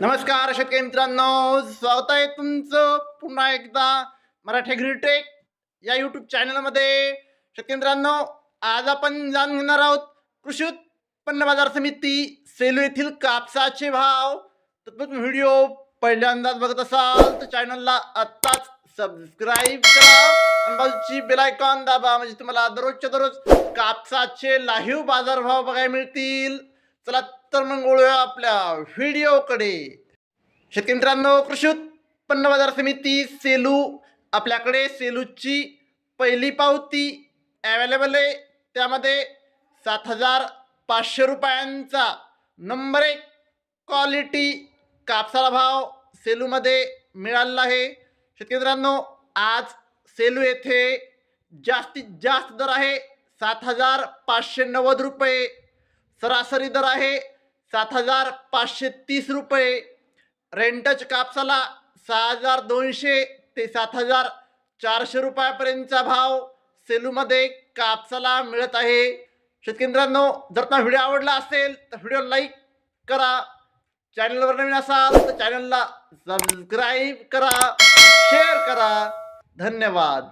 नमस्कार शेतकरी मित्रांनो. स्वागत आहे तुमचं पुन्हा एकदा मराठी ग्रीटेक या यूट्यूब चॅनलमध्ये शेतकरी मित्रांनो आज आपण जाणून घेणार आहोत कृषी उत्पन्न बाजार समिती सेलू येथील कापसाचे भाव. तत्पूर्वी व्हिडिओ पहिल्यांदाच बघत असाल तर चॅनलला आत्ताच सबस्क्राईब करा आणि बाजूची बेलायकॉन दाबा म्हणजे तुम्हाला दररोजच्या दररोज कापसाचे लाईव्ह बाजारभाव बघायला मिळतील. चला तर मग वळूया आपल्या व्हिडिओकडे. शेतकरी मित्रांनो कृषी उत्पन्न बाजार समिती सेलू आपल्याकडे सेलूची पहिली पावती अवेलेबल आहे. त्यामध्ये सात हजार पाचशे रुपयांचा नंबर एक क्वालिटी कापसाला भाव सेलूमध्ये मिळालेला आहे. शेतकरी मित्रांनो आज सेलू येथे जास्तीत जास्त दर आहे. सात हजार पाचशे नव्वद रुपये सरासरी दर आहे. सात हजार पाचशे तीस रुपये. रेंटच कापसाला सहा हजार दोनशे ते सात हजार चारशे रुपयापर्यंतचा भाव सेलूमध्ये कापसाला मिळत आहे. शेतकेंद्रांनो जर तुम्हाला व्हिडिओ आवडला असेल तर व्हिडिओ लाईक करा. चॅनलवर नवीन असाल तर चॅनलला सबस्क्राईब करा शेअर करा. धन्यवाद.